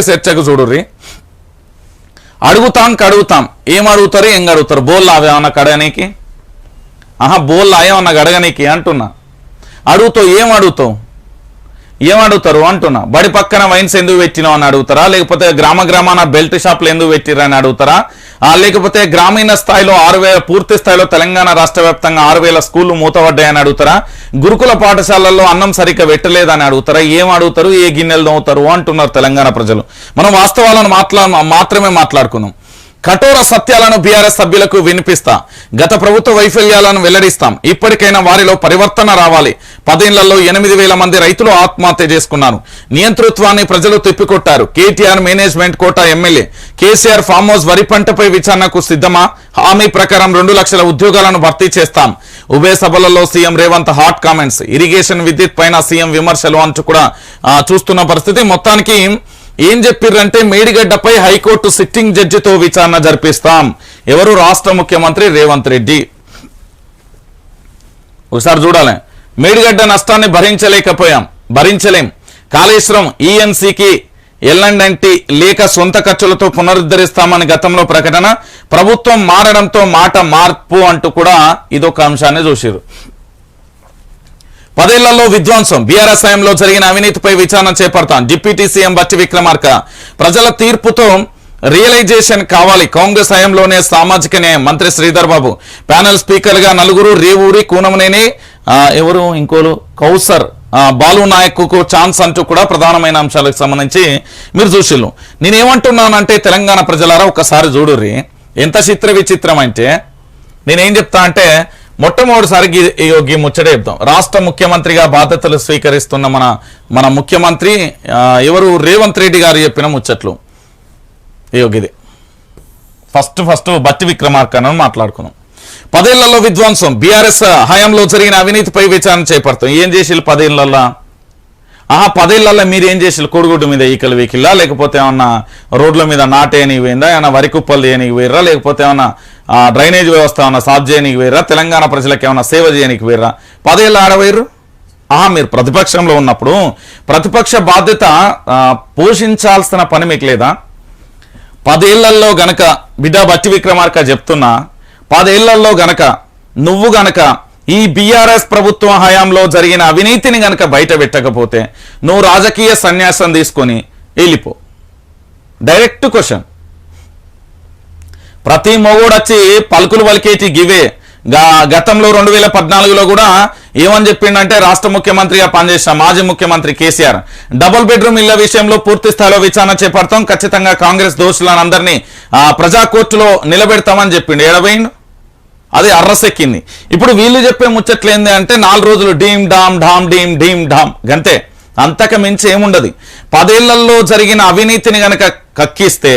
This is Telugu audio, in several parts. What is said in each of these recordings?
చర్చకు చూడుర్రి. అడుగుతాం కడుగుతాం. ఏం అడుగుతారు ఏం అడుగుతారు బోల్లా అవి ఏమన్నా కడగనీకి? ఆహా బోల్లా ఏమన్నా కడగనీకి అంటున్నా. అడుగుతావు ఏం అడుగుతావు? ఏం అడుగుతారు అంటున్నా. బడి పక్కన వైన్స్ ఎందుకు పెట్టినావు అని అడుగుతారా? లేకపోతే గ్రామ గ్రామాన బెల్ట్ షాప్లు ఎందుకు పెట్టిరా అని అడుగుతారా? లేకపోతే గ్రామీణ స్థాయిలో ఆరు వేల పూర్తి స్థాయిలో తెలంగాణ రాష్ట్ర వ్యాప్తంగా ఆరు వేల స్కూళ్ళు మూతపడ్డాయని అడుగుతారా? గురుకుల పాఠశాలల్లో అన్నం సరిగ్గా పెట్టలేదని అడుగుతారా? ఏం అడుగుతారు? ఏ గిన్నెలు దోవుతారు అంటున్నారు తెలంగాణ ప్రజలు. మనం వాస్తవాలను మాట్లా మాత్రమే మాట్లాడుకున్నాం. కఠోర సత్యాలను బీఆర్ఎస్ సభ్యులకు వినిపిస్తా. గత ప్రభుత్వ వైఫల్యాలను వెల్లడిస్తాం. ఇప్పటికైనా వారిలో పరివర్తన రావాలి. పదేళ్ళలో ఎనిమిది వేల మంది రైతులు ఆత్మహత్య చేసుకున్నారు. నియంతృత్వాన్ని ప్రజలు తిప్పికొట్టారు. కేటీఆర్ మేనేజ్మెంట్ కోట ఎమ్మెల్యే. కేసీఆర్ ఫామ్ హౌస్ వరి పంటపై విచారణకు సిద్ధమా? హామీ ప్రకారం రెండు లక్షల ఉద్యోగాలను భర్తీ చేస్తాం. ఉభయ సభలలో CM Revanth hot comments. Irrigation విద్యుత్ పైన సీఎం విమర్శలు అంటూ కూడా చూస్తున్న పరిస్థితి. మొత్తానికి ఏం చెప్పిర్రంటే మేడిగడ్డపై హైకోర్టు సిట్టింగ్ జడ్జితో విచారణ జరిపిస్తాం. ఎవరు రాష్ట్ర ముఖ్యమంత్రి రేవంత్ రెడ్డి? ఒకసారి చూడాలి. మేడిగడ్డ నష్టాన్ని భరించలేకపోయాం. భరించలేం. కాళేశ్వరం ఈఎన్సీకి ఎల్ఎండ్ఎన్టీ లేక సొంత ఖర్చులతో పునరుద్ధరిస్తామని గతంలో ప్రకటన ప్రభుత్వం మారడంతో మాట మార్పు అంటూ కూడా ఇదొక అంశాన్ని చూసిరు పదేళ్ళలో విధ్వంసం. బీఆర్ఎస్ హయాంలో జరిగిన అవినీతిపై విచారణ చేపడతాం. డిప్యూటీ సీఎం బట్టి విక్రమార్క. ప్రజల తీర్పుతో రియలైజేషన్ కావాలి. కాంగ్రెస్ హయాంలోనే సామాజిక న్యాయం. మంత్రి శ్రీధర్ బాబు. ప్యానెల్ స్పీకర్గా నలుగురు రేవూరి కూనమనేని ఎవరు ఇంకోరు కౌసర్. బాలు నాయక్కు ఛాన్స్ అంటూ కూడా ప్రధానమైన అంశాలకు సంబంధించి మీరు చూసిల్లు. నేనేమంటున్నానంటే తెలంగాణ ప్రజలారా ఒకసారి చూడుర్రి. ఎంత చిత్ర విచిత్రం అంటే నేనేం చెప్తా అంటే మొట్టమొదటిసారి ఈ ముచ్చట చెప్తాం. రాష్ట్ర ముఖ్యమంత్రిగా బాధ్యతలు స్వీకరిస్తున్న మన మన ముఖ్యమంత్రి ఎవరు? రేవంత్ రెడ్డి గారు చెప్పిన ముచ్చట్లు. యోగిది ఫస్ట్ ఫస్ట్ బట్టి విక్రమార్కను మాట్లాడుకున్నాం. పదేళ్ళలో విధ్వంసం. బీఆర్ఎస్ హయాంలో జరిగిన అవినీతిపై విచారణ చేపడతాం. ఏం చేసి పదేళ్ళలో ఆ పదేళ్ళలో మీరు ఏం చేసిల్లు కోడిగుడ్డు మీద ఈకలు వీకిల్లా? లేకపోతే ఏమన్నా రోడ్ల మీద నాటేయనికి పోయిందా? ఏమైనా వరి కుప్పలు చేయనికి పోయిర్రా? లేకపోతే ఏమన్నా డ్రైనేజ్ వ్యవస్థ ఏమన్నా సాఫ్ చేయనికి పోయిర్రా? తెలంగాణ ప్రజలకు ఏమైనా సేవ చేయనికి పోయిర్రా? పదేళ్ళు ఆడవేరు ఆహా మీరు ప్రతిపక్షంలో ఉన్నప్పుడు ప్రతిపక్ష బాధ్యత పోషించాల్సిన పని మీకు లేదా? పదేళ్ళలో గనక బిడ్డ బట్టి విక్రమార్క చెప్తున్నా పదేళ్ళలో గనక నువ్వు గనక ఈ బీఆర్ఎస్ ప్రభుత్వం హయాంలో జరిగిన అవినీతిని గనక బయట పెట్టకపోతే నువ్వు రాజకీయ సన్యాసం తీసుకొని వెళ్ళిపో. డైరెక్ట్ క్వశ్చన్ ప్రతి మొగోడు వచ్చి పలుకులు పలికేటి గివే. గతంలో రెండు వేల పద్నాలుగులో కూడా ఏమని చెప్పిండంటే రాష్ట్ర ముఖ్యమంత్రిగా పనిచేసిన మాజీ ముఖ్యమంత్రి కేసీఆర్ డబుల్ బెడ్రూమ్ ఇళ్ళ విషయంలో పూర్తి స్థాయిలో విచారణ చేపడతాం. ఖచ్చితంగా కాంగ్రెస్ దోషులను అందరినీ ఆ, ప్రజా కోర్టులో నిలబెడతామని చెప్పిండు. ఏడబోయిండు? అది అర్రసెక్కింది. ఇప్పుడు వీళ్ళు చెప్పే ముచ్చట్లు ఏంది అంటే నాలుగు రోజులు డీమ్ డామ్ ఢామ్ డీమ్ డీమ్ ఢామ్. గంతే. అంతక మించి ఏముండదు. పదేళ్ళలో జరిగిన అవినీతిని గనక కక్కిస్తే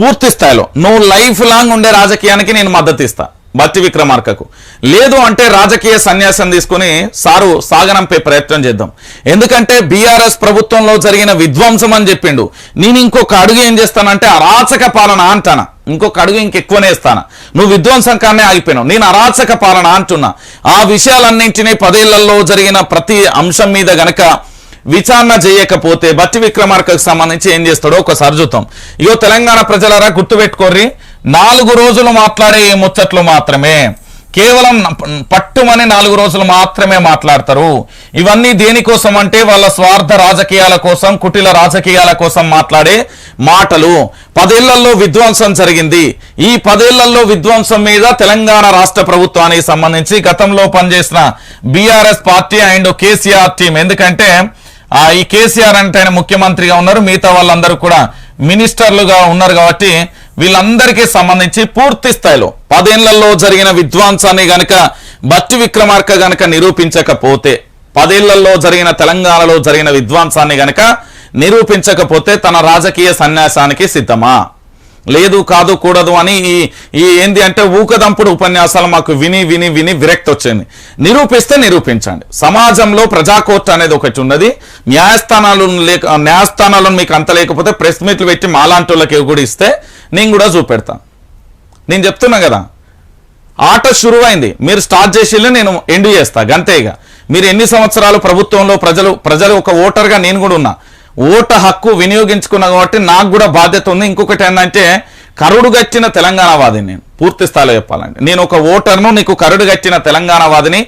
పూర్తి స్థాయిలో నువ్వు లైఫ్ లాంగ్ ఉండే రాజకీయానికి నేను మద్దతు ఇస్తాను బత్తి విక్రమార్కకు. లేదు అంటే రాజకీయ సన్యాసం తీసుకుని సారు సాగనంపే ప్రయత్నం చేద్దాం. ఎందుకంటే బీఆర్ఎస్ ప్రభుత్వంలో జరిగిన విధ్వంసం అని చెప్పిండు. నేను ఇంకొక అడుగు ఏం చేస్తానంటే అరాచక పాలన అంటానా? ఇంకొక అడుగు ఇంకెక్కువనే ఇస్తాను? నువ్వు విధ్వంసం కానే ఆగిపోయినావు. నేను అరాచక పాలన అంటున్నా. ఆ విషయాలన్నింటినీ పదేళ్ళలో జరిగిన ప్రతి అంశం మీద గనక విచారణ చేయకపోతే బట్టి విక్రమార్కకు సంబంధించి ఏం చేస్తాడో ఒకసారి చూద్దాం. ఇగో తెలంగాణ ప్రజలరా గుర్తుపెట్టుకోర్రి. నాలుగు రోజులు మాట్లాడే ఈ ముచ్చట్లు మాత్రమే. కేవలం పట్టుమని నాలుగు రోజులు మాత్రమే మాట్లాడతారు. ఇవన్నీ దేనికోసం అంటే వాళ్ళ స్వార్థ రాజకీయాల కోసం కుటిల రాజకీయాల కోసం మాట్లాడే మాటలు. పదేళ్ళలో విధ్వంసం జరిగింది. ఈ పదేళ్ళలో విధ్వంసం మీద తెలంగాణ రాష్ట్ర ప్రభుత్వానికి సంబంధించి గతంలో పనిచేసిన BRS party and KCR team. ఎందుకంటే ఈ కేసీఆర్ అంటే ఆయన ముఖ్యమంత్రిగా ఉన్నారు. మిగతా వాళ్ళందరూ కూడా మినిస్టర్లుగా ఉన్నారు కాబట్టి వీళ్ళందరికీ సంబంధించి పూర్తి స్థాయిలో పదేళ్ళలో జరిగిన విధ్వంసాన్ని గనక భట్టి విక్రమార్క గనక నిరూపించకపోతే పదేళ్ళలో జరిగిన తెలంగాణలో జరిగిన విధ్వంసాన్ని గనక నిరూపించకపోతే తన రాజకీయ సన్యాసానికి సిద్ధమా? లేదు కాదు కూడదు అని ఈ ఈ ఏంది అంటే ఊకదంపుడు ఉపన్యాసాలు మాకు విని విని విని విరక్తి వచ్చింది నిరూపిస్తే నిరూపించండి. సమాజంలో ప్రజాకోర్టు అనేది ఒకటి ఉన్నది. న్యాయస్థానాలు లేక న్యాయస్థానాలను మీకు అంత లేకపోతే ప్రెస్ మీట్లు పెట్టి మాలాంటి వాళ్ళకి కూడా ఇస్తే నేను కూడా చూపెడతా. నేను చెప్తున్నా కదా. ఆట శురువైంది. మీరు స్టార్ట్ చేసి నేను ఎండ్ చేస్తా. గంతేగా ఇక. మీరు ఎన్ని సంవత్సరాలు ప్రభుత్వంలో ప్రజలు ప్రజలు ఒక ఓటర్గా నేను కూడా ఉన్నా. ఓటు హక్కు వినియోగించుకున్నా కాబట్టి నాకు కూడా బాధ్యత ఉంది. ఇంకొకటి ఏంటంటే కరుడుగచ్చిన తెలంగాణవాదిని నేను పూర్తి స్థాయిలో చెప్పాలంటే. నేను ఒక ఓటర్ను నీకు కరుడు గచ్చిన తెలంగాణవాదిని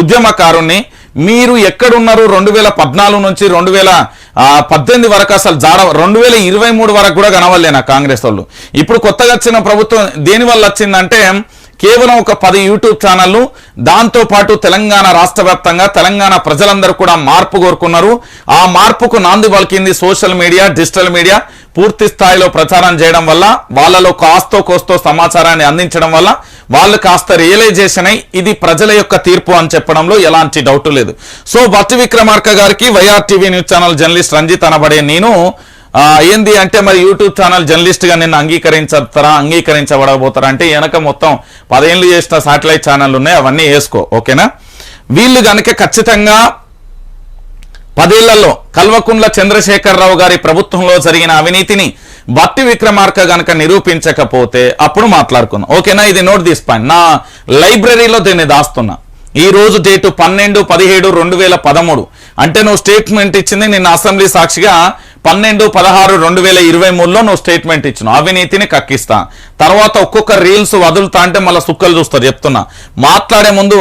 ఉద్యమకారుణ్ణి మీరు ఎక్కడున్నారు రెండు వేల పద్నాలుగు నుంచి రెండు వేల పద్దెనిమిది వరకు అసలు జాడ రెండు వేల ఇరవై మూడు వరకు కూడా కనవలేనా కాంగ్రెస్ వాళ్ళు. ఇప్పుడు కొత్తగా వచ్చిన ప్రభుత్వం దేని వల్ల వచ్చిందంటే కేవలం ఒక పది యూట్యూబ్ ఛానళ్ళు దాంతోపాటు తెలంగాణ రాష్ట్ర వ్యాప్తంగా తెలంగాణ ప్రజలందరూ కూడా మార్పు కోరుకున్నారు. ఆ మార్పుకు నాంది పలికింది సోషల్ మీడియా డిజిటల్ మీడియా. పూర్తి స్థాయిలో ప్రచారం చేయడం వల్ల వాళ్ళలో కాస్తో కోస్తో సమాచారాన్ని అందించడం వల్ల వాళ్ళు కాస్త రియలైజేషన్ అయి ఇది ప్రజల యొక్క తీర్పు అని చెప్పడంలో ఎలాంటి డౌట్ లేదు. సో భట్టి విక్రమార్క గారికి YR TV news channel journalist Ranjith అనబడే నేను ఏంది అంటే మరి యూట్యూబ్ ఛానల్ జర్నలిస్ట్గా నిన్ను అంగీకరించతారా అంగీకరించబడబోతారా అంటే వెనక మొత్తం పదేళ్ళు చేసిన సాటిలైట్ ఛానల్ ఉన్నాయి అవన్నీ వేసుకో ఓకేనా? వీళ్ళు కనుక ఖచ్చితంగా పదేళ్ళలో కల్వకుండ్ల చంద్రశేఖరరావు గారి ప్రభుత్వంలో జరిగిన అవినీతిని భట్టి విక్రమార్క గనక నిరూపించకపోతే అప్పుడు మాట్లాడుకుందాం. ఓకేనా? ఇది నోట్ తీసుకోండి నా లైబ్రరీలో దీన్ని దాస్తున్నా. ఈ రోజు డేటు పన్నెండు పదిహేడు రెండు వేల పదమూడు. అంటే నువ్వు స్టేట్మెంట్ ఇచ్చింది నిన్న అసెంబ్లీ సాక్షిగా పన్నెండు పదహారు రెండు వేల ఇరవై మూడులో నువ్వు స్టేట్మెంట్ ఇచ్చిన. అవినీతిని కక్కిస్తా. తర్వాత ఒక్కొక్క రీల్స్ వదులుతా అంటే మళ్ళీ సుక్కలు చూస్తారు చెప్తున్నా. మాట్లాడే ముందు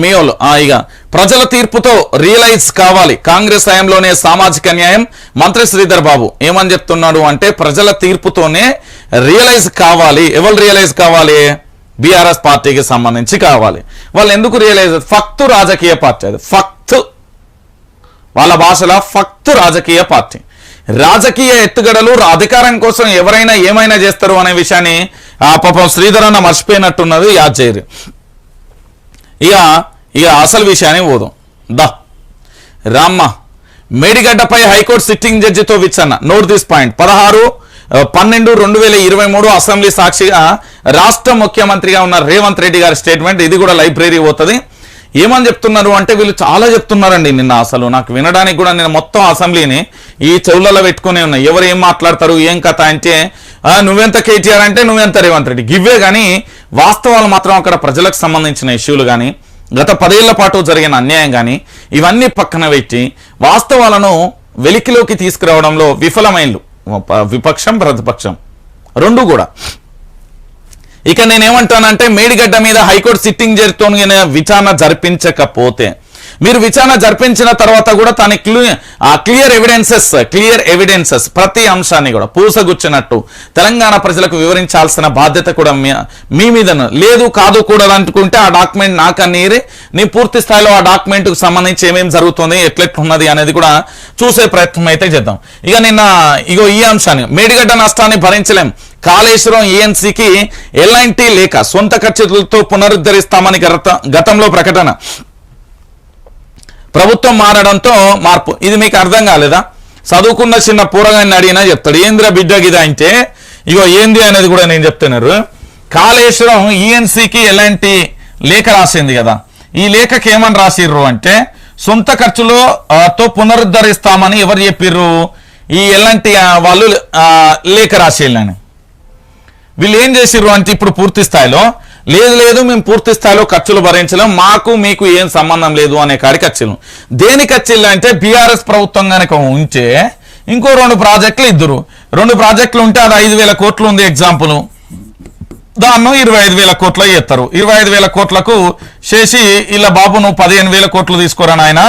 మీ వాళ్ళు ఇక ప్రజల తీర్పుతో రియలైజ్ కావాలి. కాంగ్రెస్ హయాంలోనే సామాజిక న్యాయం. మంత్రి శ్రీధర్ బాబు ఏమని చెప్తున్నాడు అంటే ప్రజల తీర్పుతోనే రియలైజ్ కావాలి. ఎవరు రియలైజ్ కావాలి? బీఆర్ఎస్ పార్టీకి సంబంధించి కావాలి. వాళ్ళు ఎందుకు రియలైజ్ ఫక్తు రాజకీయ పార్టీ అది. ఫక్తు. వాళ్ళ భాషలో ఫక్తు రాజకీయ పార్టీ. రాజకీయ ఎత్తుగడలు అధికారం కోసం ఎవరైనా ఏమైనా చేస్తారు అనే విషయాన్ని ఆ పాపం శ్రీధరన్న మర్చిపోయినట్టున్నది యాద్ చేయరు ఇక ఇక అసలు విషయాన్ని పోదాం. దా. రామ్మ మేడిగడ్డపై హైకోర్టు సిట్టింగ్ జడ్జితో విచ్చన్న నోట్ దిస్ పాయింట్. పదహారు పన్నెండు రెండు వేల ఇరవై మూడు అసెంబ్లీ సాక్షిగా రాష్ట్ర ముఖ్యమంత్రిగా ఉన్న రేవంత్ రెడ్డి గారి స్టేట్మెంట్ ఇది కూడా లైబ్రరీ పోతుంది. ఏమని చెప్తున్నారు అంటే వీళ్ళు చాలా చెప్తున్నారండి నిన్న అసలు. నాకు వినడానికి కూడా నేను మొత్తం అసెంబ్లీని ఈ చెవులలో పెట్టుకునే ఉన్నాయి ఎవరు ఏం మాట్లాడతారు ఏం కథ అంటే నువ్వెంత కేటీఆర్ అంటే నువ్వెంత రేవంత్ రెడ్డి? గివ్వే కానీ వాస్తవాలు మాత్రం అక్కడ ప్రజలకు సంబంధించిన ఇష్యూలు కానీ గత పదేళ్ళ పాటు జరిగిన అన్యాయం కానీ ఇవన్నీ పక్కన పెట్టి వాస్తవాలను వెలికిలోకి తీసుకురావడంలో విఫలమైనలు విపక్షం ప్రతిపక్షం. రెండు కూడా. ఇక నేనేమంటానంటే మేడిగడ్డ మీద హైకోర్టు సిట్టింగ్ జడ్జితో విచారణ జరిపించకపోతే మీరు విచారణ జరిపించిన తర్వాత కూడా తన క్లియర్ ఎవిడెన్సెస్ క్లియర్ ఎవిడెన్సెస్ ప్రతి అంశాన్ని కూడా పూసగుచ్చినట్టు తెలంగాణ ప్రజలకు వివరించాల్సిన బాధ్యత కూడా మీ- మీ మీద లేదు కాదు కూడా అనుకుంటే ఆ డాక్యుమెంట్ నాకు అన్నీరి నీ పూర్తి స్థాయిలో ఆ డాక్యుమెంట్కు సంబంధించి ఏమేమి జరుగుతుంది ఎట్లెట్లున్నది అనేది కూడా చూసే ప్రయత్నం అయితే చేద్దాం. ఇక నిన్న ఇగో ఈ అంశాన్ని మేడిగడ్డ నష్టాన్ని భరించలేం. కాళేశ్వరం ఏఎన్సీకి ఎలాంటి లేక సొంత ఖర్చులతో పునరుద్ధరిస్తామని గతంలో ప్రకటన. ప్రభుత్వం మారడంతో మార్పు. ఇది మీకు అర్థం కాలేదా? చదువుకున్న చిన్న పూరగాన్ని అడిగినా చెప్తాడు. ఏంద్ర బిడ్డ గిదా అంటే ఇగో ఏంది అనేది కూడా నేను చెప్తున్నారు కాళేశ్వరం ఈఎన్సీకి ఎలాంటి లేఖ రాసింది కదా. ఈ లేఖకి ఏమని రాసిర్రు అంటే సొంత ఖర్చులో తో పునరుద్ధరిస్తామని ఎవరు చెప్పిర్రు? ఈ ఎలాంటి వాళ్ళు లేఖ రాసేళ్ళని. వీళ్ళు ఏం చేసిర్రు అంటే ఇప్పుడు పూర్తి స్థాయిలో లేదు లేదు మేము పూర్తి స్థాయిలో ఖర్చులు భరించలేం మాకు మీకు ఏం సంబంధం లేదు అనే కాడికి వచ్చిల్లు దేనికి వచ్చిల్లు అంటే బీఆర్ఎస్ ప్రభుత్వం కనుక ఉంటే ఇంకో రెండు ప్రాజెక్టులు ఇద్దరు. రెండు ప్రాజెక్టులు ఉంటే అది ఐదు వేల కోట్లు ఉంది ఎగ్జాంపుల్. దాన్ని ఇరవై ఐదు వేల కోట్లు చేస్తారు ఇరవై ఐదు వేల కోట్లకు చేసి ఇలా బాబు నువ్వు పదిహేను వేల కోట్లు తీసుకోరా నాయన?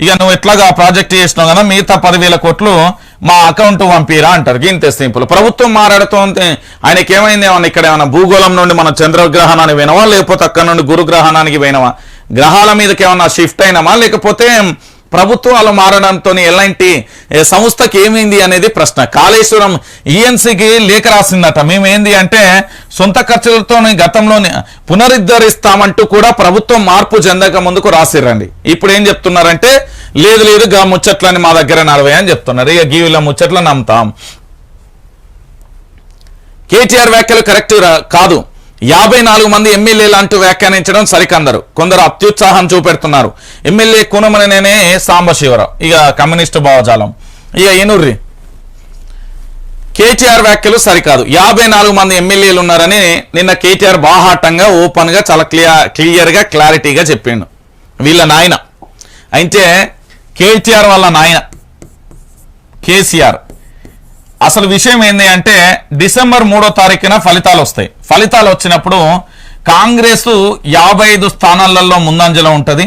ఇక నువ్వు ఎట్లాగా ఆ ప్రాజెక్ట్ చేసినావు కదా మిగతా పదివేల కోట్లు మా అకౌంట్ పంపిరా అంటారు. ఇంతే సింపుల్. ప్రభుత్వం మాట్లాడుతోంది. ఆయనకి ఏమైంది? ఏమన్నా ఇక్కడ ఏమైనా భూగోళం నుండి మన చంద్రగ్రహణానికి పోయినవా? లేకపోతే అక్కడ నుండి గురుగ్రహణానికి పోయినవా? గ్రహాల మీదకి ఏమన్నా షిఫ్ట్ అయినామా? లేకపోతే ప్రభుత్వాలు మారడంతో ఎలాంటి సంస్థకి ఏమైంది అనేది ప్రశ్న. కాళేశ్వరం ఈఎన్సీకి లేఖ రాసిందట. మేమేంది అంటే సొంత ఖర్చులతో గతంలోనే పునరుద్ధరిస్తామంటూ కూడా ప్రభుత్వం మార్పు చెందక ముందుకు రాసిరండి ఇప్పుడు ఏం చెప్తున్నారంటే లేదు లేదు గా ముచ్చట్లని మా దగ్గర నలభై అని చెప్తున్నారు. ఇక గీవిల ముచ్చట్లు నమ్ముతాం. కేటీఆర్ వ్యాఖ్యలు కరెక్ట్ కాదు. యాభై నాలుగు మంది ఎమ్మెల్యేలు అంటూ వ్యాఖ్యానించడం సరికందరు. కొందరు అత్యుత్సాహం చూపెడుతున్నారు. ఎమ్మెల్యే కునమనేనే సాంబశివరావు ఇక కమ్యూనిస్టు భావజాలం. ఇక ఎనుర్రి కేటీఆర్ వ్యాఖ్యలు సరికాదు. యాభై నాలుగు మంది ఎమ్మెల్యేలు ఉన్నారని నిన్న కేటీఆర్ బాహాటంగా ఓపెన్గా చాలా క్లియర్ క్లియర్గా క్లారిటీగా చెప్పిండు. వీళ్ళ నాయన. అయితే కేటీఆర్ వాళ్ళ నాయన. కేసీఆర్. అసలు విషయం ఏంది అంటే డిసెంబర్ మూడో తారీఖున ఫలితాలు వస్తాయి. ఫలితాలు వచ్చినప్పుడు కాంగ్రెస్ యాభై ఐదు స్థానాలలో ముందంజలో ఉంటుంది.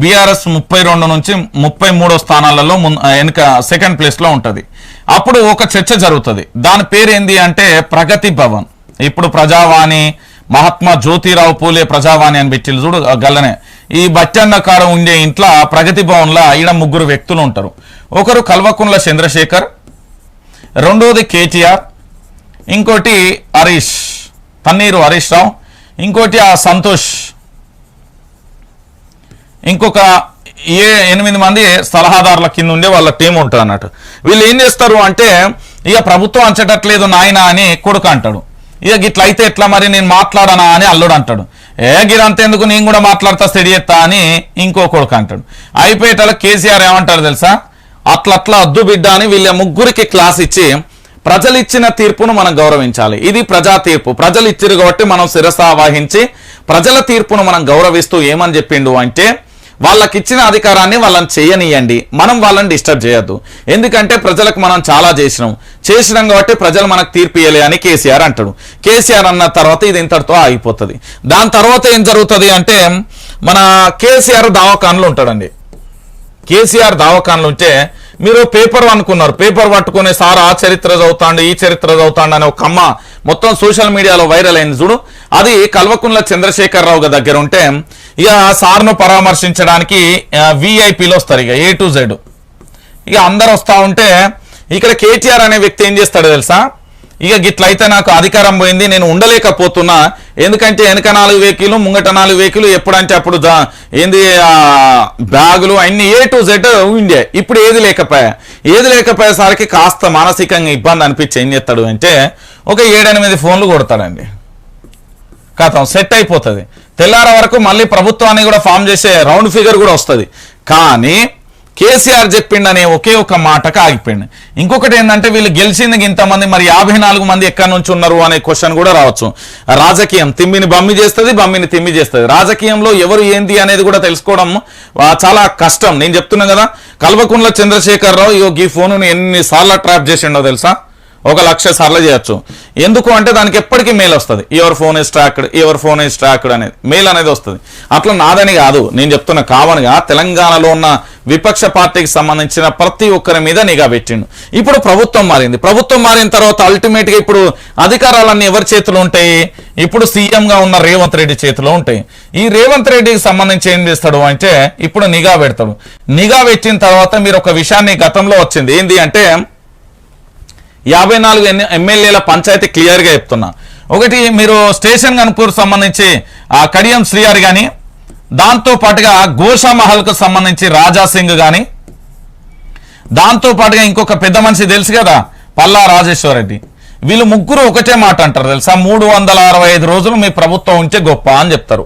బీఆర్ఎస్ ముప్పై రెండు నుంచి ముప్పై మూడో స్థానాలలో వెనుక సెకండ్ ప్లేస్లో ఉంటుంది. అప్పుడు ఒక చర్చ జరుగుతుంది. దాని పేరేంది అంటే ప్రగతి భవన్. ఇప్పుడు ప్రజావాణి మహాత్మా జ్యోతిరావు పూలే ప్రజావాణి అని పెట్టిల్లు చూడు గల్లనే. ఈ బచ్చన్న కాడ ఉండే ఇంట్లో ప్రగతి భవన్లో ఈడ ముగ్గురు వ్యక్తులు ఉంటారు. ఒకరు కల్వకుంట్ల చంద్రశేఖర్ రెండోది కేటీఆర్ ఇంకోటి హరీష్ తన్నీరు హరీష్ రావు ఇంకోటి ఆ సంతోష్. ఇంకొక ఏ ఎనిమిది మంది సలహాదారుల కింద ఉండే వాళ్ళ టీం ఉంటుంది అన్నట్టు. వీళ్ళు ఏం చేస్తారు అంటే ఇక ప్రభుత్వం అంచటట్లేదు నాయన అని కొడుకు అంటాడు. ఇక గిట్ల అయితే ఎట్లా మరి నేను మాట్లాడనా అని అల్లుడు అంటాడు. ఏ గిరంతెందుకు నేను కూడా మాట్లాడతా స్టడీ అని ఇంకో కొడుకు అంటాడు. అయిపోయేటలా కేసీఆర్ ఏమంటాడు తెలుసా? అట్లా అట్లా అద్దు బిడ్డ అని వీళ్ళ ముగ్గురికి క్లాస్ ఇచ్చి ప్రజలు ఇచ్చిన తీర్పును మనం గౌరవించాలి. ఇది ప్రజా తీర్పు. ప్రజలు ఇచ్చారు కాబట్టి మనం శిరస వహించి ప్రజల తీర్పును మనం గౌరవిస్తూ ఏమని చెప్పిండు అంటే వాళ్ళకి ఇచ్చిన అధికారాన్ని వాళ్ళని చేయనియండి. మనం వాళ్ళని డిస్టర్బ్ చేయొద్దు. ఎందుకంటే ప్రజలకు మనం చాలా చేసినాం. చేసినాం కాబట్టి ప్రజలు మనకు తీర్పు ఇయ్యలే అని కేసీఆర్ అంటాడు. కేసీఆర్ అన్న తర్వాత ఇది ఇంతటితో ఆగిపోతుంది. దాని తర్వాత ఏం జరుగుతుంది అంటే మన కేసీఆర్ దావాఖాన్లు ఉంటాడండి. కేసీఆర్ దావాఖాన్లు ఉంటే మీరు పేపర్ అనుకున్నారు. పేపర్ పట్టుకునే సార్ ఆ చరిత్ర చదువుతాండు ఈ చరిత్ర చదువుతాండు అనే ఒక అమ్మ మొత్తం సోషల్ మీడియాలో వైరల్ అయింది చూడు. అది కల్వకుంట్ల చంద్రశేఖరరావు దగ్గర ఉంటే ఇక సార్ను పరామర్శించడానికి విఐపీలో వస్తారు ఇక ఏ టు జెడ్ ఇక అందరు వస్తూ ఉంటే ఇక్కడ కేటీఆర్ అనే వ్యక్తి ఏం చేస్తాడో తెలుసా? ఇక గిట్లయితే నాకు అధికారం పోయింది నేను ఉండలేకపోతున్నా. ఎందుకంటే వెనక నాలుగు వెహికల్ ముంగట నాలుగు వెహికల్ ఎప్పుడంటే అప్పుడు ఏంది బ్యాగులు అన్ని ఏ టు జెడ్ ఉండే. ఇప్పుడు ఏది లేకపోయా? ఏది లేకపోయేసరికి కాస్త మానసికంగా ఇబ్బంది అనిపించి ఏం చేస్తాడు అంటే ఒక ఏడెనిమిది ఫోన్లు కొడతాడండి. కథం సెట్ అయిపోతుంది. తెల్లార వరకు మళ్ళీ ప్రభుత్వాన్ని కూడా ఫామ్ చేసే రౌండ్ ఫిగర్ కూడా వస్తుంది. కానీ కేసీఆర్ చెప్పిండనే ఒకే ఒక మాటకు ఆగిపోయింది. ఇంకొకటి ఏంటంటే వీళ్ళు గెలిచింది ఇంతమంది మరి యాభై నాలుగు మంది ఎక్కడి నుంచి ఉన్నారు అనే క్వశ్చన్ కూడా రావచ్చు. రాజకీయం తిమ్మిని బమ్మి చేస్తుంది బమ్మిని తిమ్మి చేస్తుంది. రాజకీయంలో ఎవరు ఏంది అనేది కూడా తెలుసుకోవడం చాలా కష్టం. నేను చెప్తున్నా కదా కల్వకుంట్ల చంద్రశేఖరరావు ఇగో ఈ ఫోను ఎన్నిసార్లు ట్రాప్ చేసిండో తెలుసా? ఒక లక్ష సార్లు చేయొచ్చు. ఎందుకు అంటే దానికి ఎప్పటికీ మెయిల్ వస్తుంది. ఎవరి ఫోన్ ఇస్ ట్రాక్డ్ ఎవరి ఫోన్ ఇస్ ట్రాక్డ్ అనేది మెయిల్ అనేది వస్తుంది. అట్లా నాదని కాదు. నేను చెప్తున్న కావనుగా తెలంగాణలో ఉన్న విపక్ష పార్టీకి సంబంధించిన ప్రతి ఒక్కరి మీద నిఘా పెట్టిండు. ఇప్పుడు ప్రభుత్వం మారింది. ప్రభుత్వం మారిన తర్వాత అల్టిమేట్గా ఇప్పుడు అధికారాలన్నీ ఎవరి చేతిలో ఉంటాయి? ఇప్పుడు సీఎంగా ఉన్న రేవంత్ రెడ్డి చేతిలో ఉంటాయి. ఈ రేవంత్ రెడ్డికి సంబంధించి ఏం చేస్తాడు అంటే ఇప్పుడు నిఘా పెడతాడు. నిఘా పెట్టిన తర్వాత మీరు ఒక విషయాన్ని గతంలో వచ్చింది. ఏంది అంటే యాభై నాలుగు ఎమ్మెల్యేల పంచాయతీ క్లియర్గా చెప్తున్నా. ఒకటి మీరు స్టేషన్ కనుపూర్ సంబంధించి ఆ కడియం శ్రీఆర్ కానీ దాంతో పాటుగా గోషామహల్కు సంబంధించి రాజా సింగ్ గాని దాంతో పాటుగా ఇంకొక పెద్ద మనిషి తెలుసు కదా పల్లా రాజేశ్వర రెడ్డి. వీళ్ళు ముగ్గురు ఒకటే మాట అంటారు తెలుసా? మూడు వందల అరవై ఐదు రోజులు మీ ప్రభుత్వం ఉంటే గొప్ప అని చెప్తారు.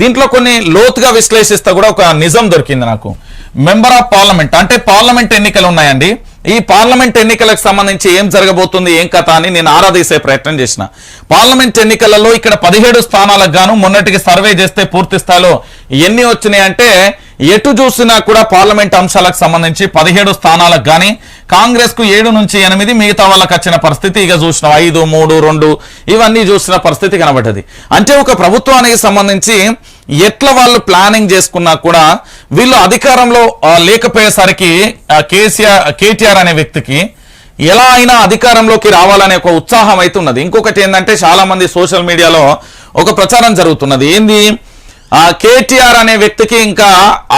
దీంట్లో కొన్ని లోతుగా విశ్లేషిస్తే కూడా ఒక నిజం దొరికింది నాకు. మెంబర్ ఆఫ్ పార్లమెంట్ అంటే పార్లమెంట్ ఎన్నికలు ఉన్నాయండి. ఈ పార్లమెంట్ ఎన్నికలకు సంబంధించి ఏం జరగబోతుంది ఏం కథ అని నేను ఆరాధీసే ప్రయత్నం చేసిన. పార్లమెంట్ ఎన్నికలలో ఇక్కడ పదిహేడు స్థానాలకు గాను మొన్నటికి సర్వే చేస్తే పూర్తి స్థాయిలో ఎన్ని వచ్చినాయి అంటే ఎటు చూసినా కూడా పార్లమెంట్ అంశాలకు సంబంధించి పదిహేడు స్థానాలకు కానీ కాంగ్రెస్కు ఏడు నుంచి ఎనిమిది మిగతా వాళ్ళకి వచ్చిన పరిస్థితి ఇక చూసిన. ఐదు మూడు రెండు ఇవన్నీ చూసిన పరిస్థితి కనబడ్డది. అంటే ఒక ప్రభుత్వానికి సంబంధించి ఎట్లా వాళ్ళు ప్లానింగ్ చేసుకున్నా కూడా వీళ్ళు అధికారంలో లేకపోయేసరికి కేసీఆర్ కేటీఆర్ అనే వ్యక్తికి ఎలా అయినా అధికారంలోకి రావాలనే ఒక ఉత్సాహం అయితే ఉన్నది. ఇంకొకటి ఏంటంటే చాలా మంది సోషల్ మీడియాలో ఒక ప్రచారం జరుగుతున్నది. ఏంది? ఆ కేటీఆర్ అనే వ్యక్తికి ఇంకా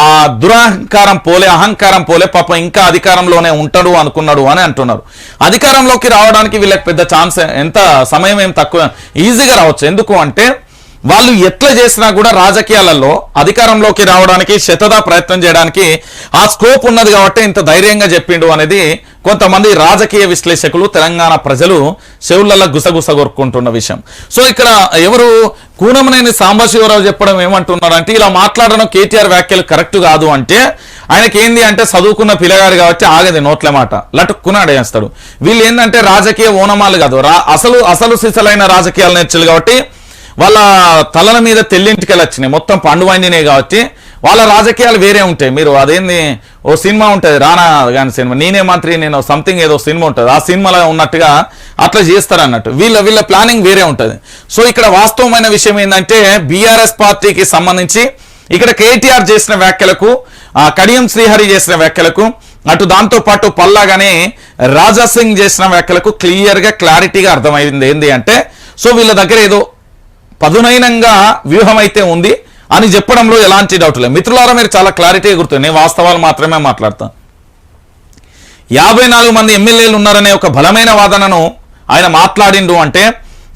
ఆ దురహంకారం పోలే అహంకారం పోలే పాప ఇంకా అధికారంలోనే ఉంటాడు అనుకున్నాడు అని అంటున్నారు. అధికారంలోకి రావడానికి వీళ్ళకి పెద్ద ఛాన్స్ ఎంత సమయం ఏం తక్కువ ఈజీగా రావచ్చు. ఎందుకు అంటే వాళ్ళు ఎట్లా చేసినా కూడా రాజకీయాలలో అధికారంలోకి రావడానికి శతదా ప్రయత్నం చేయడానికి ఆ స్కోప్ ఉన్నది కాబట్టి ఇంత ధైర్యంగా చెప్పిండు అనేది కొంతమంది రాజకీయ విశ్లేషకులు తెలంగాణ ప్రజలు చెవులలో గుసగుస కొరుక్కుంటున్న విషయం. సో ఇక్కడ ఎవరు కూనమనేని సాంబశివరావు చెప్పడం ఏమంటున్నారంటే ఇలా మాట్లాడడం కేటీఆర్ వ్యాఖ్యలు కరెక్ట్ కాదు అంటే ఆయనకి ఏంది అంటే చదువుకున్న పిల్లగాడు కాబట్టి ఆగది నోట్ల మాట. లటుక్కున అడేస్తాడు వీళ్ళు ఏంటంటే రాజకీయ ఓనమాలు కాదు. రా అసలు అసలు సిసలైన రాజకీయాలు నేర్చులు కాబట్టి వాళ్ళ తలల మీద తెల్లింటికెళ్ళి వచ్చినాయి. మొత్తం పండువండినే కాబట్టి వాళ్ళ రాజకీయాలు వేరే ఉంటాయి. మీరు అదేంది ఓ సినిమా ఉంటుంది రానా గాని సినిమా. నేనే మంత్రి నేను సంథింగ్ ఏదో సినిమా ఉంటుంది. ఆ సినిమాలో ఉన్నట్టుగా అట్లా చేస్తారు అన్నట్టు వీళ్ళ వీళ్ళ ప్లానింగ్ వేరే ఉంటుంది. సో ఇక్కడ వాస్తవమైన విషయం ఏంటంటే బీఆర్ఎస్ పార్టీకి సంబంధించి ఇక్కడ కేటీఆర్ చేసిన వ్యాఖ్యలకు ఆ కడియం శ్రీహరి చేసిన వ్యాఖ్యలకు అటు దాంతో పాటు పల్లాగానే రాజా సింగ్ చేసిన వ్యాఖ్యలకు క్లియర్గా క్లారిటీగా అర్థమైంది ఏంది అంటే సో వీళ్ళ దగ్గర ఏదో పదునైనంగా వ్యూహం అయితే ఉంది అని చెప్పడంలో ఎలాంటి డౌట్ లేదు. మిత్రులారా మీరు చాలా క్లారిటీగా గుర్తు నేను వాస్తవాలు మాత్రమే మాట్లాడతాను యాభై నాలుగు మంది ఎమ్మెల్యేలు ఉన్నారనే ఒక బలమైన వాదనను ఆయన మాట్లాడిండు అంటే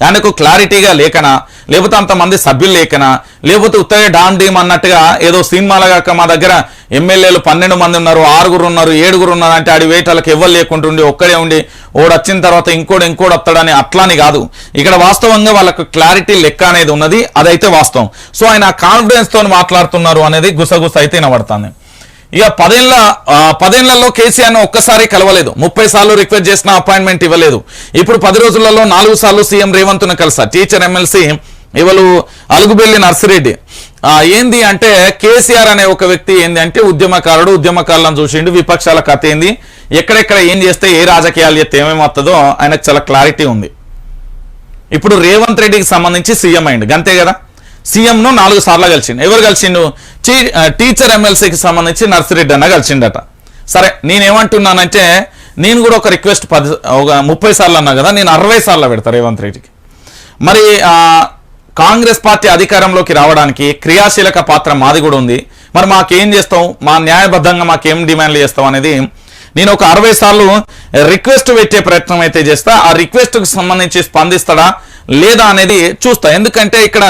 ఆయనకు క్లారిటీగా లేకనా లేకపోతే అంతమంది సభ్యులు లేకనా లేకపోతే ఉత్తరే డామ్ డీమ్ అన్నట్టుగా ఏదో సినిమాలుగా మా దగ్గర ఎమ్మెల్యేలు పన్నెండు మంది ఉన్నారు ఆరుగురు ఉన్నారు ఏడుగురు ఉన్నారు అంటే ఆడి వేటలకు ఎవ్వరు లేకుంటుండి ఒక్కడే ఉండి ఓడు వచ్చిన తర్వాత ఇంకోటి ఇంకోటి వస్తాడని అట్లాని కాదు. ఇక్కడ వాస్తవంగా వాళ్ళకు క్లారిటీ లెక్క అనేది ఉన్నది అదైతే వాస్తవం. సో ఆయన కాన్ఫిడెన్స్తో మాట్లాడుతున్నారు అనేది గుసగుస అయితే వినబడుతుంది. ఇక పదేళ్ళ పదేళ్ళలో కేసీఆర్ను ఒక్కసారి కలవలేదు. ముప్పై సార్లు రిక్వెస్ట్ చేసిన అపాయింట్మెంట్ ఇవ్వలేదు. ఇప్పుడు పది రోజులలో నాలుగు సార్లు సీఎం రేవంత్ను కలిసారు టీచర్ ఎమ్మెల్సీ ఇవాళ అలుగుబెల్లి నర్సిరెడ్డి. ఏంది అంటే కేసీఆర్ అనే ఒక వ్యక్తి ఏంది అంటే ఉద్యమకారుడు ఉద్యమకారులను చూసిండు విపక్షాల కథ ఏంది? ఎక్కడెక్కడ ఏం చేస్తే ఏ రాజకీయాలు చేస్తే ఏమేమి వస్తుందో ఆయనకు చాలా క్లారిటీ ఉంది. ఇప్పుడు రేవంత్ రెడ్డికి సంబంధించి సీఎం అయింది అంతే కదా? సీఎం ను నాలుగు సార్లు కలిసిండు. ఎవరు కలిసిండు? టీచర్ ఎమ్మెల్సీకి సంబంధించి నర్సిరెడ్డి అన్న కలిసిండట. సరే నేనేమంటున్నానంటే నేను కూడా ఒక రిక్వెస్ట్ పది ఒక ముప్పై సార్లు అన్నా కదా నేను అరవై సార్లు పెడతా రేవంత్ రెడ్డికి. మరి కాంగ్రెస్ పార్టీ అధికారంలోకి రావడానికి క్రియాశీలక పాత్ర మాది కూడా ఉంది. మరి మాకేం చేస్తాం? మా న్యాయబద్ధంగా మాకేం డిమాండ్లు చేస్తాం అనేది నేను ఒక అరవై సార్లు రిక్వెస్ట్ పెట్టే ప్రయత్నం అయితే చేస్తా. ఆ రిక్వెస్ట్కు సంబంధించి స్పందిస్తాడా? లేదా అనేది చూస్తా. ఎందుకంటే ఇక్కడ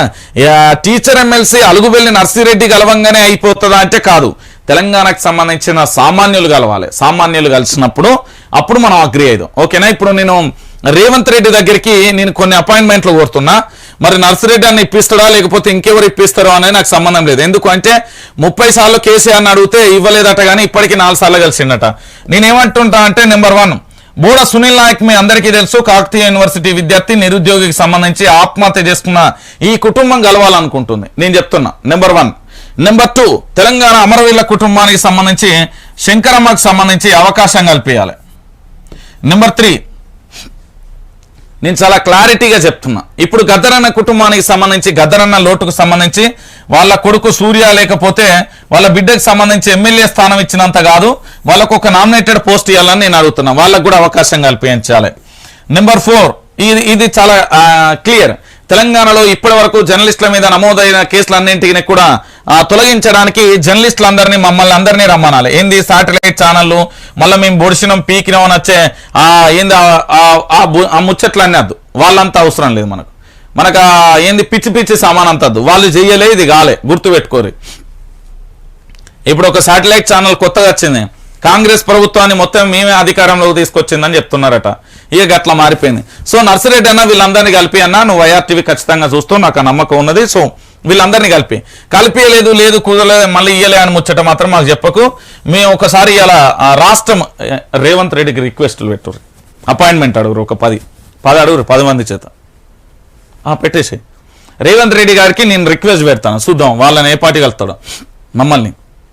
టీచర్ ఎమ్మెల్సీ అలుగుబెల్లి నర్సిరెడ్డి గలవంగానే అయిపోతుందా అంటే కాదు. తెలంగాణకు సంబంధించిన సామాన్యులు కలవాలి సామాన్యులు కలిసినప్పుడు అప్పుడు మనం అగ్రి అయిదాం. ఓకేనా? ఇప్పుడు నేను రేవంత్ రెడ్డి దగ్గరికి నేను కొన్ని అపాయింట్మెంట్లు కోరుతున్నా. మరి నర్సిరెడ్డి అని ఇప్పిస్తాడా? లేకపోతే ఇంకెవరు ఇప్పిస్తారో అనేది నాకు సంబంధం లేదు. ఎందుకంటే ముప్పై సార్లు కేసీఆర్ని అడిగితే ఇవ్వలేదట కానీ ఇప్పటికి నాలుగు సార్లు కలిసిండట నేనేమంటుంటా అంటే నెంబర్ వన్ బూడ సునీల్ నాయక్ మీ అందరికీ తెలుసు. కాకతీయ యూనివర్సిటీ విద్యార్థి నిరుద్యోగికి సంబంధించి ఆత్మహత్య చేసుకున్న ఈ కుటుంబం గెలవాలనుకుంటుంది. నేను చెప్తున్నా. Number one number two Telangana అమరవీళ్ళ కుటుంబానికి సంబంధించి శంకరమ్మకు సంబంధించి అవకాశం కల్పించాలి. నెంబర్ త్రీ నేను చాలా క్లారిటీగా చెప్తున్నా. ఇప్పుడు గద్దరన్న కుటుంబానికి సంబంధించి గద్దరన్న లోటుకు సంబంధించి వాళ్ళ కొడుకు సూర్య లేకపోతే వాళ్ళ బిడ్డకు సంబంధించి ఎమ్మెల్యే స్థానం ఇచ్చినంత కాదు వాళ్ళకు ఒక నామినేటెడ్ పోస్ట్ ఇవ్వాలని నేను అడుగుతున్నా. వాళ్ళకు కూడా అవకాశం కల్పించాలి. నెంబర్ ఫోర్ ఇది ఇది చాలా క్లియర్ తెలంగాణలో ఇప్పటి వరకు జర్నలిస్టుల మీద నమోదైన కేసులన్నింటినీ కూడా తొలగించడానికి జర్నలిస్టులందరినీ మమ్మల్ని అందరినీ రమ్మనాలి. ఏంది శాటిలైట్ ఛానళ్ళు? మళ్ళీ మేము బొడిసినాం పీకినాం అని వచ్చే ఏంది ఆ- ముచ్చట్లు అన్నీ వద్దు. వాళ్ళంతా అవసరం లేదు మనకు. మనకు ఏంది పిచ్చి పిచ్చి సామాన్ అంతద్దు వాళ్ళు చెయ్యలే ఇది కాలే. గుర్తుపెట్టుకోరు ఇప్పుడు ఒక శాటిలైట్ ఛానల్ కొత్తగా వచ్చింది. కాంగ్రెస్ ప్రభుత్వాన్ని మొత్తం మేమే అధికారంలోకి తీసుకొచ్చిందని చెప్తున్నారట. ఇక గట్ల మారిపోయింది. సో నర్సిరెడ్డి అన్న వీళ్ళందరినీ కలిపి అన్న నువ్వు వైఆర్టీవీ ఖచ్చితంగా చూస్తూ నాకు నమ్మకం ఉన్నది. సో వీళ్ళందరినీ కలిపి. కలిపియలేదు లేదు కుదరలేదు మళ్ళీ ఇయ్యలే అని ముచ్చట మాత్రం మాకు చెప్పకు. మేము ఒకసారి ఇలా రాష్ట్రం రేవంత్ రెడ్డికి రిక్వెస్ట్లు పెట్టురు అపాయింట్మెంట్ అడుగురు ఒక పది. పది అడుగురు పది మంది చేత. పెట్టేసి రేవంత్ రెడ్డి గారికి నేను రిక్వెస్ట్ పెడతాను. చూద్దాం వాళ్ళని ఏ పార్టీ కలుతాడు మమ్మల్ని.